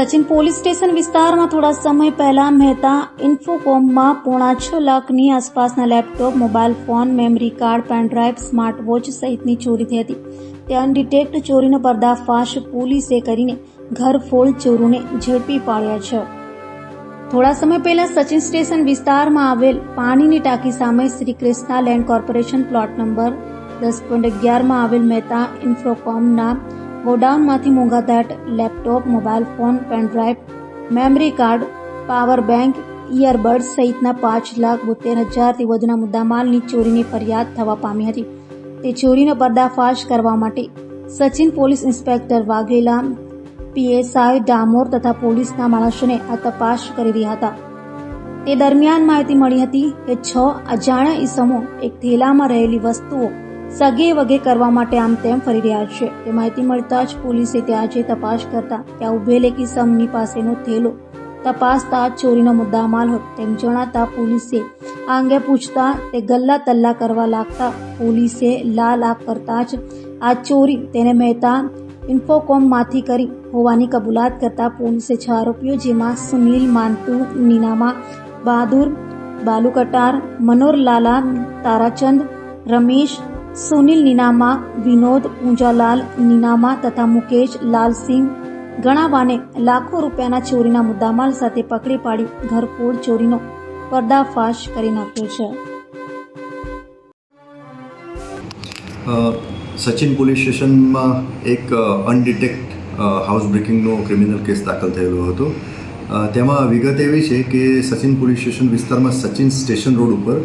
Sachin police station વિસ્તારમાં થોડા સમય પહેલા મહેતા ઇન્ફોકોમમાં પોણા છ લાખની આસપાસના laptop, mobile phone, memory card pen drive smart watch સહિતની ચોરી થઈ હતી. તે અનડિટેક્ટ ચોરીનો પર્દાફાશ પોલીસે કરીને ઘરફોડ ચોરોને ઝડપી પાડ્યા છે. થોડા સમય પહેલા સચિન સ્ટેશન વિસ્તારમાં આવેલ પાણીની ટાંકી સામે Shri Krishna land corporation plot number દસ પોઈન્ટ અગિયારમાં આવેલ મહેતા ઇન્ફોકોમના ગોડાઉનમાંથી મોંઘાદાટ laptop, mobile phone pen drive memory card, power bank earbuds સહિતના પાંચ લાખ બોતેર હજારથી વધુના મુદ્દામાલની ચોરીની ફરિયાદ થવા પામી હતી. તે ચોરીનો પર્દાફાશ કરવા માટે Sachin police inspector Vaghela PSI Damor તથા પોલીસના માણસોને આ તપાસ કરી રહ્યા હતા. તે દરમિયાન માહિતી મળી હતી કે છ અજાણ્યા ઈસમો એક થેલામાં રહેલી વસ્તુઓ સગે વગે કરવા માટે આમ તેમ ફરી રહ્યા છે. તે માહિતી મળતા જ પોલીસે ત્યાં જે તપાસ કરતા ત્યાં ઉભેલ એક ઈસમની પાસેનો થેલો તપાસતા ચોરીનો મુદ્દામાલ હતો. તેમ જણાતા પોલીસે આ અંગે પૂછતા તે ગલ્લા તલ્લા કરવા લાગતા પોલીસે લાલ આગ કરતા જ આ ચોરી તેને મહેતા ઇન્ફોકોમમાંથી કરી હોવાની કબૂલાત કરતા પોલીસે છ આરોપીઓ જેમાં સુનિલ માનતુ, નીનામા, બહાદુર, બાલુકટાર, મનોર લાલા, તારાચંદ, રમેશ સુનિલ નીનામા, વિનોદ પૂંજાલાલ નીનામા તથા મુકેશ લાલસિંહ ગણાવાને લાખો રૂપિયાના ચોરીના મુદ્દામાલ સાથે પકડી પાડી ઘરફોડ ચોરીનો પર્દાફાશ કરી નાખ્યો છે. સચિન પોલીસ સ્ટેશનમાં એક અનડિટેક્ટ હાઉસ બ્રેકિંગનો ક્રિમિનલ કેસ દાખલ થયેલો હતો. તેમાં વિગત એવી છે કે સચિન પોલીસ સ્ટેશન વિસ્તારમાં સચિન સ્ટેશન રોડ ઉપર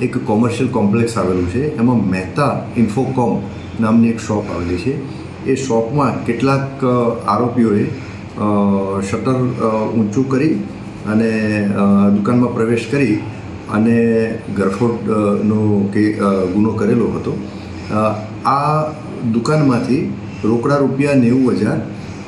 એક કોમર્શિયલ કોમ્પ્લેક્સ આવેલું છે. એમાં મહેતા ઇન્ફોકોમ નામની એક શોપ આવેલી છે. એ શોપમાં કેટલાક આરોપીઓએ શટર ઊંચું કરી અને દુકાનમાં પ્રવેશ કરી અને ગરફોડનો કે ગુનો કરેલો હતો. આ દુકાનમાંથી રોકડા રૂપિયા નેવું હજાર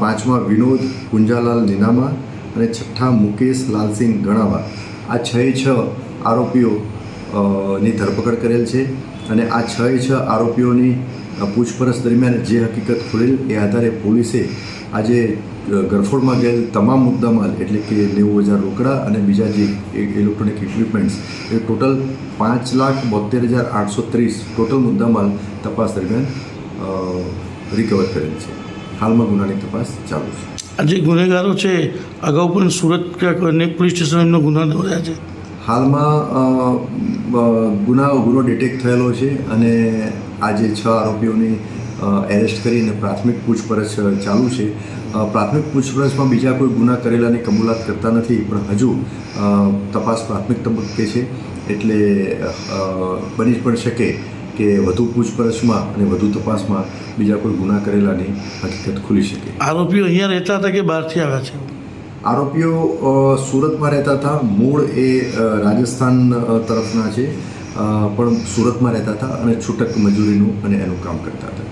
પાંચમા વિનોદ કુંજાલાલ નીનામા અને છઠ્ઠા મુકેશ લાલસિંહ ગણાવા આ છ છ આરોપીઓ ની ધરપકડ કરેલ છે અને આ છ છ આરોપીઓની પૂછપરછ દરમિયાન જે હકીકત ખુલેલ એ આધારે પોલીસે આજે ગરફોડમાં ગયેલ તમામ મુદ્દામાલ એટલે કે નેવું હજાર રોકડા અને બીજા જે ઇલેક્ટ્રોનિક ઇક્વિપમેન્ટ્સ એ ટોટલ પાંચ લાખ બોતેર હજાર આઠસો ત્રીસ ટોટલ મુદ્દામાલ તપાસ દરમિયાન રિકવર કરેલ છે. હાલમાં ગુનાની તપાસ ચાલુ છે. આ જે ગુનેગારો છે અગાઉ પણ સુરત અનેક પોલીસ સ્ટેશન એમનો ગુના નોંધાયા છે? હાલમાં ગુના ગુનો ડિટેક્ટ થયેલો છે અને આજે છ આરોપીઓની એરેસ્ટ કરીને પ્રાથમિક પૂછપરછ ચાલુ છે. પ્રાથમિક પૂછપરછમાં બીજા કોઈ ગુના કરેલાની કબૂલાત કરતા નથી પણ હજુ તપાસ પ્રાથમિક તબક્કે છે. એટલે બની પણ શકે કે વધુ પૂછપરછમાં અને વધુ તપાસમાં બીજા કોઈ ગુના કરેલાની હકીકત ખુલી શકે. આરોપીઓ અહીંયા રહેતા હતા કે બહારથી આવ્યા છે? આરોપીઓ સુરતમાં રહેતા હતા. મૂળ એ રાજસ્થાન તરફના છે. પણ સુરતમાં રહેતા હતા અને છૂટક મજૂરીનું અને એનું કામ કરતા હતા.